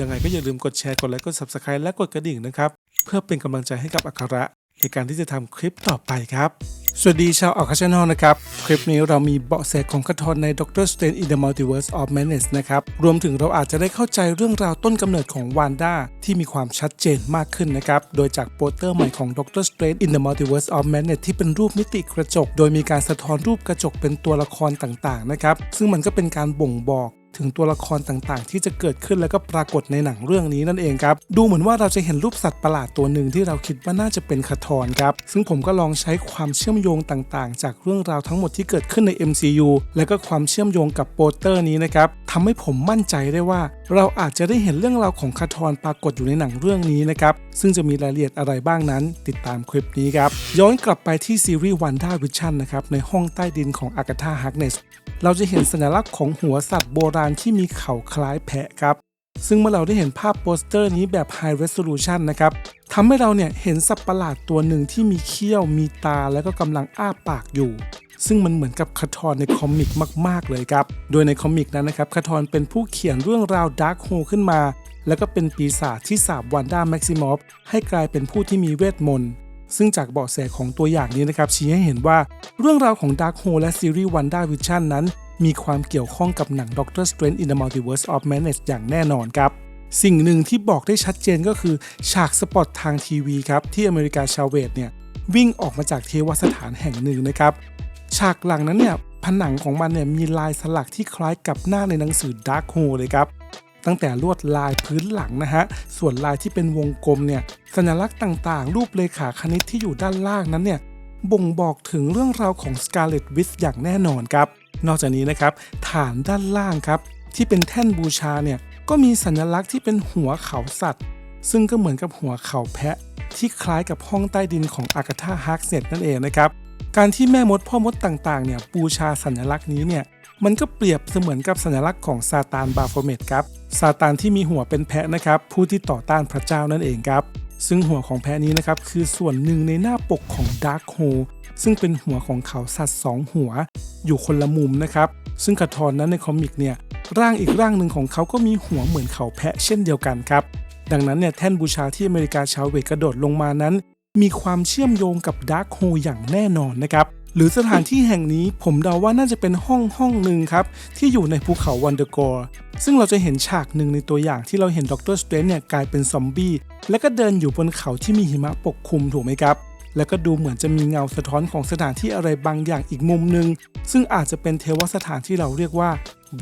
ยังไงก็อย่าลืมกดแชร์กดไลค์กด Subscribe และกดกระดิ่งนะครับ เพื่อเป็นกำลังใจให้กับอัคระในการที่จะทำคลิปต่อไปครับ สวัสดีชาวอัคชแนลนะครับ คลิปนี้เรามีเบาะแสของคาทอนใน Doctor Strange in the Multiverse of Madness นะครับ รวมถึงเราอาจจะได้เข้าใจเรื่องราวต้นกำเนิดของวานด้าที่มีความชัดเจนมากขึ้นนะครับ โดยจากโปสเตอร์ใหม่ของ Doctor Strange in the Multiverse of Madness ที่เป็นรูปมิติกระจก โดยมีการสะท้อนรูปกระจกเป็นตัวละครต่างๆนะครับ ซึ่งมันก็เป็นการบ่งบอกถึงตัวละครต่างๆ ที่จะเกิดขึ้นแล้วก็ปรากฏในหนังเรื่องนี้นั่นเองครับ ดูเหมือนว่าเราจะเห็นรูปสัตว์ประหลาดตัวหนึ่งที่เราคิดว่าน่าจะเป็นคาทอนครับ ซึ่งผมก็ลองใช้ความเชื่อมโยยงต่างๆ จากเรื่องราวทั้งหมดที่เกิดขึ้นใน MCU และก็ความเชื่อมโยงกับโปสเตอร์นี้นะครับทำให้ผมมั่นใจได้ว่า เราอาจจะได้เห็นเรื่องราวของคาทอนปรากฏอยู่ในหนังเรื่องนี้นะครับซึ่งจะมีรายละเอียดอะไรบ้างนั้น ติดตามคลิปนี้ครับย้อนกลับไปที่ซีรีส์วันด้าวิชั่นนะครับในห้องใต้ดินของอากาธาฮักเนสเราจะเห็นสัญลักษณ์ของหัวสัตว์โบราณที่มีเขาคล้ายแพะครับซึ่งเมื่อเราได้เห็นภาพโปสเตอร์นี้แบบ High Resolution นะครับ ทำให้เราเนี่ยเห็นสัตว์ประหลาดตัวหนึ่งที่มีเขี้ยวมีตาแล้วก็กำลังอ้าปากอยู่ ซึ่งมันเหมือนกับคาทอนในคอมิกมาก ๆ เลยครับ โดยในคอมิกนั้นนะครับคาทอนเป็นผู้เขียนเรื่องราวดาร์คโฮขึ้นมา แล้วก็เป็นปีศาจที่สาบวันด้าแม็กซิมอฟให้กลายเป็นผู้ที่มีเวทมนต์ซึ่งจากเบาะแสของตัวอย่างนี้นะครับชี้ให้เห็นว่าเรื่องราวของ Dark Hole และซีรีส์ WandaVision นั้น มีความเกี่ยวข้องกับหนัง Doctor Strange in the Multiverse of Madness อย่างแน่นอนครับ สิ่งหนึ่งที่บอกได้ชัดเจนก็คือฉากสปอตทางทีวีครับที่อเมริกาชาเวตเนี่ยวิ่งออกมาจากเทวสถานแห่งหนึ่งนะครับ ฉากหลังนั้นเนี่ยผนังของมันเนี่ยมีลายสลักที่คล้ายกับหน้าในหนังสือ Dark Hole เลยครับ ตั้งแต่ลวดลายพื้นหลังนะฮะ ส่วนลายที่เป็นวงกลมเนี่ยสัญลักษณ์ต่างๆ รูปเลขาคณิตที่อยู่ด้านล่างนั้นเนี่ยบ่งบอกถึงเรื่องราวของ Scarlet Witch อย่างแน่นอนครับ นอกจากนี้นะครับฐานด้านล่างครับที่เป็นแท่นบูชาเนี่ย ก็มีสัญลักษณ์ที่เป็นหัวเขาสัตว์ ซึ่งก็เหมือนกับหัวเขาแพะ ที่คล้ายกับห้องใต้ดินของอากาธาฮาร์กเน็ตนั่นเองนะครับ การที่แม่มดพ่อมดต่างๆเนี่ยบูชาสัญลักษณ์นี้เนี่ยมันก็เปรียบเสมือนกับสัญลักษณ์ของซาตานบาโฟเมตครับซาตานที่มีหัวเป็นแพะนะครับผู้ที่ต่อต้านพระเจ้านั่นเองครับซึ่งหัวของแพะนี้นะครับคือส่วนหนึ่งในหน้าปกของ Dark Hole ซึ่งเป็นหัวของเขาสัตว์สองหัว อยู่คนละมุมนะครับ ซึ่งคาทอนนั้นในคอมิกเนี่ย ร่างอีกร่างหนึ่งของเขาก็มีหัวเหมือนเขาแพะเช่นเดียวกันครับ ดังนั้นเนี่ยแท่นบูชาที่อเมริกาชาวเวทกระโดดลงมานั้น มีความเชื่อมโยงกับดาร์คโฮอย่างแน่นอนนะครับหรือสถานที่แห่งนี้ผมเดาว่าน่าจะเป็นห้องห้องหนึ่งครับ ที่อยู่ในภูเขาวันเดอร์กอร์ซึ่งเราจะเห็นฉากหนึ่งในตัวอย่างที่เราเห็นด็อกเตอร์สเตนเนี่ยกลายเป็นซอมบี้ แล้วก็เดินอยู่บนเขาที่มีหิมะปกคลุมถูกไหมครับ แล้วก็ดูเหมือนจะมีเงาสะท้อนของสถานที่อะไรบางอย่างอีกมุมหนึ่งซึ่งอาจจะเป็นเทวสถานที่เราเรียกว่า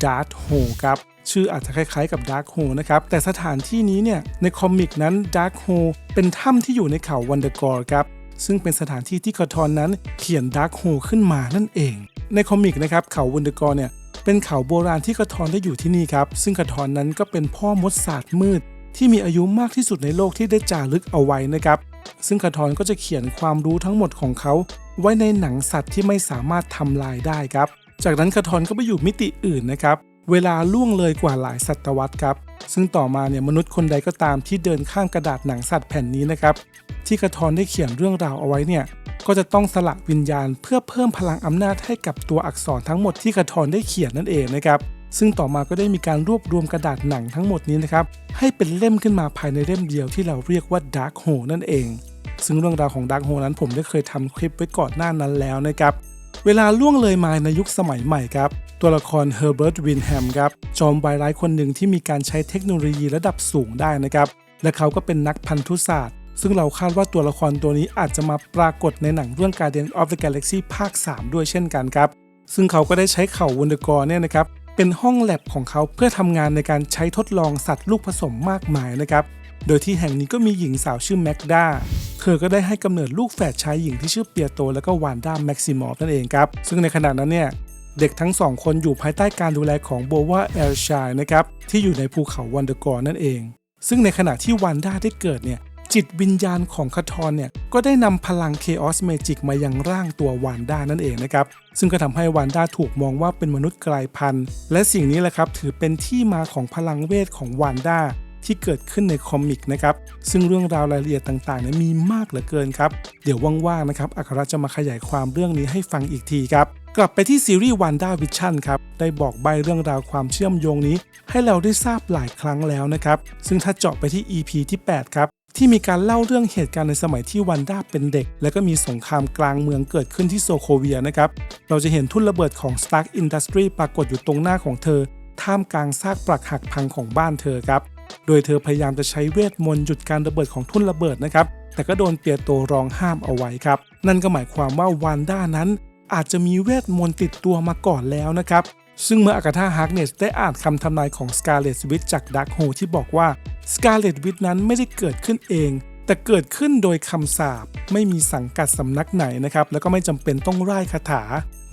ดาร์ h โฮครับชื่ออาจจะคล้ายๆกับ Dark Hole นะครับ แต่สถานที่นี้เนี่ย ในคอมิกนั้น Dark Hole เป็นถ้ำที่อยู่ในเขาวันเดอร์กอร์ครับ ซึ่งเป็นสถานที่ที่คาทอนนั้นเขียน Dark Hole ขึ้นมานั่นเอง ในคอมิกนะครับเขาวันเดอร์กอร์เนี่ยเป็นเขาโบราณที่คาทอนได้อยู่ที่นี่ครับ ซึ่งคาทอนนั้นก็เป็นพ่อมดศาสตร์มืด ที่มีอายุมากที่สุดในโลกที่ได้จารึกเอาไว้นะครับ ซึ่งคาทอนก็จะเขียนความรู้ทั้งหมดของเขา ไว้ในหนังสัตว์ที่ไม่สามารถทำลายได้ครับ จากนั้นคาทอนก็ไปอยู่มิติอื่นนะครับ เวลาล่วงเลยกว่าหลายศตวรรษครับ ซึ่งต่อมาเนี่ยมนุษย์คนใดก็ตามที่เดินข้างกระดาษหนังสัตว์แผ่นนี้นะครับ ที่กระทอนได้เขียนเรื่องราวเอาไว้เนี่ย ก็จะต้องสละวิญญาณเพื่อเพิ่มพลังอำนาจให้กับตัวอักษรทั้งหมดที่กระทอนได้เขียนนั่นเองนะครับ ซึ่งต่อมาก็ได้มีการรวบรวมกระดาษหนังทั้งหมดนี้นะครับ ให้เป็นเล่มขึ้นมาภายในเล่มเดียวที่เราเรียกว่า Dark Hole นั่นเอง ซึ่งเรื่องราวของ Dark Hole นั้นผมได้เคยทำคลิปไว้ก่อนหน้านั้นแล้วนะครับ เวลาล่วงเลยมาในยุคสมัยใหม่ครับ ตัวละครเฮอร์เบิร์ตวินแฮมครับจอมวายร้ายคนหนึ่งที่มีการใช้เทคโนโลยีระดับสูงได้นะครับและเขาก็เป็นนักพันธุศาสตร์ ซึ่งเราคาดว่าตัวละครตัวนี้อาจจะมาปรากฏในหนังเรื่อง Guardian of the Galaxy ภาค 3 ด้วยเช่นกันครับ ซึ่งเขาก็ได้ใช้เข่าวันเดอร์กอร์เนี่ยนะครับเป็นห้องแลบของเขาเพื่อทำงานในการใช้ทดลองสัตว์ลูกผสมมากมายนะครับ โดยที่แห่งนี้ก็มีหญิงสาวชื่อแม็กดาเธอก็ได้ให้กำเนิดลูกแฝดชายหญิงที่ชื่อเปียโต และก็วานด้าแม็กซิมอฟนั่นเองครับ ซึ่งในขณะนั้นเนี่ยเด็กทั้งสองคนอยู่ภายใต้การดูแลของโบวาเอลชายนะครับที่อยู่ในภูเขาวันเดอร์กอร์นั่นเอง ซึ่งในขณะที่วานด้าได้เกิดเนี่ยจิตวิญญาณของคาทอนเนี่ยก็ได้นำพลังเคออสเมจิกมายังร่างตัววานด้านั่นเองนะครับซึ่งก็ทำให้วานด้าถูกมองว่าเป็นมนุษย์กลายพันธุ์ และสิ่งนี้แหละครับถือเป็นที่มาของพลังเวทของวานด้า ที่เกิดขึ้นในคอมิกนะครับซึ่งเรื่องราวรายละเอียดต่างๆเนี่ยมีมากเหลือเกินครับ เดี๋ยวว่างๆนะครับอัครจะมาขยายความเรื่องนี้ให้ฟังอีกทีครับ กลับไปที่ซีรีส์วันด้าวิชั่นครับ ได้บอกใบเรื่องราวความเชื่อมโยงนี้ ให้เราได้ทราบหลายครั้งแล้วนะครับ ซึ่งถ้าเจาะไปที่ EP ที่ 8 ครับที่มีการเล่าเรื่องเหตุการณ์ในสมัยที่วันด้าเป็นเด็ก และก็มีสงครามกลางเมืองเกิดขึ้นที่โซโคเวียนะครับ เราจะเห็นทุ่นระเบิดของ Stark Industry ปรากฏอยู่ตรงหน้าของเธอ ท่ามกลางซากปรักหักพังของบ้านเธอครับ โดยเธอพยายามจะใช้เวทมนต์หยุดการระเบิดของทุ่นระเบิดนะครับ แต่ก็โดนเปียโตรองห้ามเอาไว้ครับ นั่นก็หมายความว่าวานด้านั้น อาจจะมีเวทมนต์ติดตัวมาก่อนแล้วนะครับ ซึ่งเมื่ออากาธาฮาร์กเนสได้อ่านคำทำนายของสกาเลตวิทจากดักโฮที่บอกว่าสกาเลตวิทนั้นไม่ได้เกิดขึ้นเอง แต่เกิดขึ้นโดยคำสาปไม่มีสังกัดสำนักไหนนะครับ แล้วก็ไม่จำเป็นต้องร่ายคาถา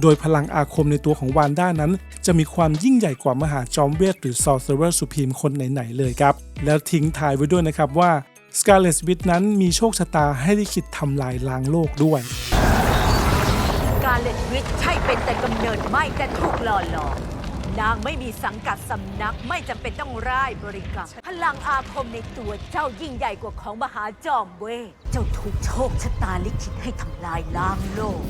โดยพลังอาคมในตัวของวานด้านั้น จะมีความยิ่งใหญ่กว่ามหาจอมเวทหรือซอ r เซอร์สุพีมคนไหนๆเลยครับ แล้วทิ้งท้ายไว้ด้วยนะครับว่าสกาเลตวิทนั้นมีโชคชะตาให้ได้คิดทำลายล้างโลกด้วยกาเล่นวิทใช่เป็นแต่กำเนิดไม่แต่ถูกหล่อหลอม นางไม่มีสังกัดสำนักไม่จำเป็นต้องร่ายบริกรรมพลังอาคมในตัวเจ้ายิ่งใหญ่กว่าของมหาจอมเวทเจ้าถูกโชคชะตาลิขิตให้ทำลายล้างโลก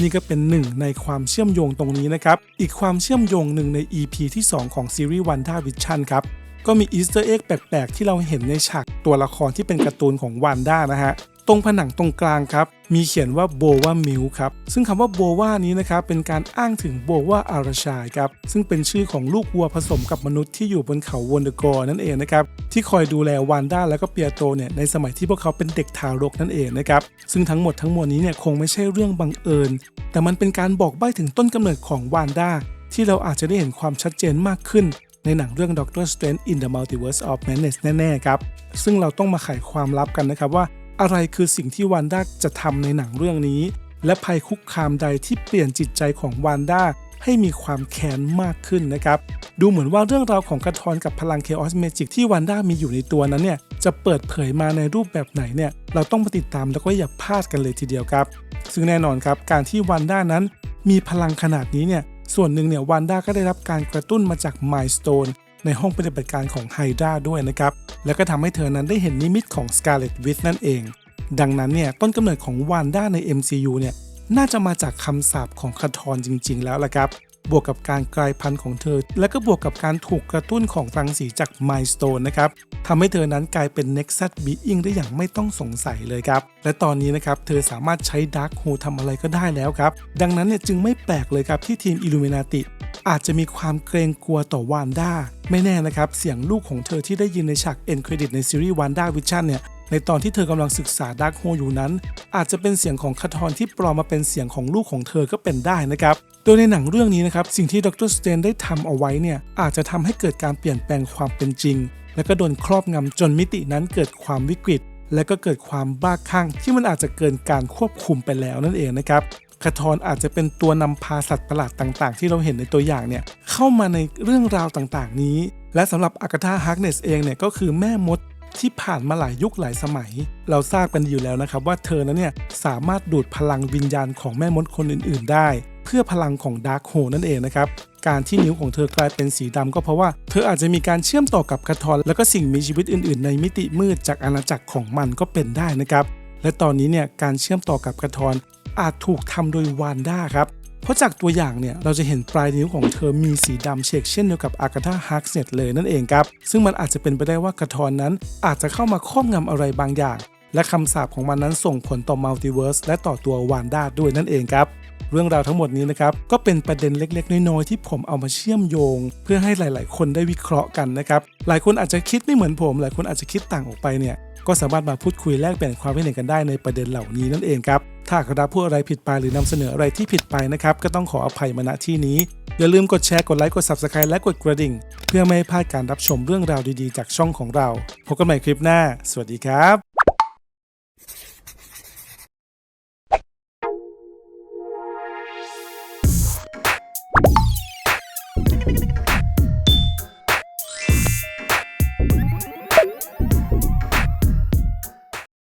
นี่ก็เป็นหนึ่งในความเชื่อมโยงตรงนี้นะครับ อีกความเชื่อมโยงหนึ่งใน EP ที่ 2 ของซีรีส์วันด้าวิชั่นครับ ก็มีอีสเตอร์เอ็กแปลกๆ ที่เราเห็นในฉากตัวละครที่เป็นการ์ตูนของวันด้านะฮะ ตรงผนังตรงกลางครับ มีเขียนว่าโบวามิลครับ ซึ่งคำว่าโบวานี้นะครับ เป็นการอ้างถึงโบวาอารชายครับ ซึ่งเป็นชื่อของลูกวัวผสมกับมนุษย์ที่อยู่บนเขาวอนเดอร์กอร์นั่นเองนะครับ ที่คอยดูแลวานด้าและก็เปียโตเนี่ยในสมัยที่พวกเขาเป็นเด็กทารกนั่นเองนะครับ ซึ่งทั้งหมดทั้งมวลนี้เนี่ยคงไม่ใช่เรื่องบังเอิญ แต่มันเป็นการบอกใบ้ถึงต้นกำเนิดของวานด้าที่เราอาจจะได้เห็นความชัดเจนมากขึ้นในหนังเรื่อง Doctor Strange in the Multiverse of Madness แน่ ๆ ครับ ซึ่งเราต้องมาไขความลับกันนะครับว่า อะไรคือสิ่งที่วานด้าจะทำในหนังเรื่องนี้ และภัยคุกคามใดที่เปลี่ยนจิตใจของวานด้าให้มีความแค้นมากขึ้นนะครับ ดูเหมือนว่าเรื่องราวของกระทอนกับพลัง Chaos Magic ที่วานด้ามีอยู่ในตัวนั้นเนี่ย จะเปิดเผยมาในรูปแบบไหนเนี่ย เราต้องมาติดตามแล้วก็อย่าพลาดกันเลยทีเดียวครับ ซึ่งแน่นอนครับ การที่วานด้านั้น มีพลังขนาดนี้เนี่ย ส่วนหนึ่งเนี่ยวานด้าก็ได้รับการกระตุ้นมาจาก Milestone ในห้องปฏิบัติการของไฮดราด้วยนะครับ แล้วก็ทำให้เธอนั้นได้เห็นนิมิตของ Scarlet Witch นั่นเอง ดังนั้นเนี่ยต้นกำเนิดของวานด้าใน MCU เนี่ยน่าจะมาจากคำสาปของคาทอนจริง ๆ แล้วละครับ บวกกับการกลายพันธุ์ของเธอ และก็บวกกับการถูกกระตุ้นของรังสีจาก Milestone นะครับทำให้เธอนั้นกลายเป็น Nexus Being ได้อย่างไม่ต้องสงสัยเลยครับ และตอนนี้นะครับ เธอสามารถใช้ Dark h o ทำอะไรก็ได้แล้วครับ ดังนั้นเนี่ยจึงไม่แปลกเลยครับที่ทีม Illuminati อาจจะมีความเกรงกลัวต่อวานด้าไม่แน่นะครับ เสียงลูกของเธอที่ได้ยินในฉากเอ็นเครดิตในซีรีส์วานด้าวิชั่นเนี่ย ในตอนที่เธอกำลังศึกษาดาร์กโฮอยู่นั้น อาจจะเป็นเสียงของคาทอนที่ปลอมมาเป็นเสียงของลูกของเธอก็เป็นได้นะครับ โดยในหนังเรื่องนี้นะครับ สิ่งที่ดรสเตนได้ทำเอาไว้เนี่ยอาจจะทำให้เกิดการเปลี่ยนแปลงความเป็นจริง และก็โดนครอบงำจนมิตินั้นเกิดความวิกฤต และก็เกิดความบ้าคลั่งที่มันอาจจะเกินการควบคุมไปแล้วนั่นเองนะครับคาทอนอาจจะเป็นตัวนำพาสัตว์ประหลาดต่างๆ ที่เราเห็นในตัวอย่างเนี่ยเข้ามาในเรื่องราวต่างๆ นี้ และสำหรับอากาธาฮาร์กเนสเองเนี่ยก็คือแม่มด ที่ผ่านมาหลายยุคหลายสมัย เราทราบกันอยู่แล้วนะครับว่าเธอนั้นเนี่ยสามารถดูดพลังวิญญาณของแม่มดคนอื่น ๆ ได้ เพื่อพลังของดาร์คโฮนั่นเองนะครับการที่นิ้วของเธอกลายเป็นสีดำก็เพราะว่าเธออาจจะมีการเชื่อมต่อกับคาทอนแล้วก็สิ่งมีชีวิตอื่น ๆ ในมิติมืดจากอาณาจักรของมันก็เป็นได้นะครับและตอนนี้เนี่ยการเชื่อมต่อกับคาทอนอาจถูกทำโดยวานด้าครับ เพราะจากตัวอย่างเนี่ยเราจะเห็นปลายนิ้วของเธอมีสีดำเฉกเช่นเดียวกับอากาธาฮาร์กเซตเลยนั่นเองครับ ซึ่งมันอาจจะเป็นไปได้ว่ากระทอนนั้น อาจจะเข้ามาครอบงำอะไรบางอย่าง และคำสาปของมันนั้นส่งผลต่อมัลติเวิร์สและต่อตัววานด้าด้วยนั่นเองครับเรื่องราวทั้งหมดนี้นะครับ ก็เป็นประเด็นเล็กๆ น้อยๆ ที่ผมเอามาเชื่อมโยง เพื่อให้หลาย ๆ คนได้วิเคราะห์กันนะครับ หลายคนอาจจะคิดไม่เหมือนผม หลายคนอาจจะคิดต่างออกไปเนี่ย ก็สามารถมาพูดคุยแลกเปลี่ยนความคิดเห็นกันได้ในประเด็นเหล่านี้นั่นเองครับถ้าครับพูดอะไรผิดไปหรือนำเสนออะไรที่ผิดไปนะครับก็ต้องขออภัยมาณที่นี้ อย่าลืมกดแชร์กดไลค์กด Subscribe และกดกระดิ่ง เพื่อไม่ให้พลาดการรับชมเรื่องราวดีๆ จากช่องของเราพบกันใหม่คลิปหน้า สวัสดีครับ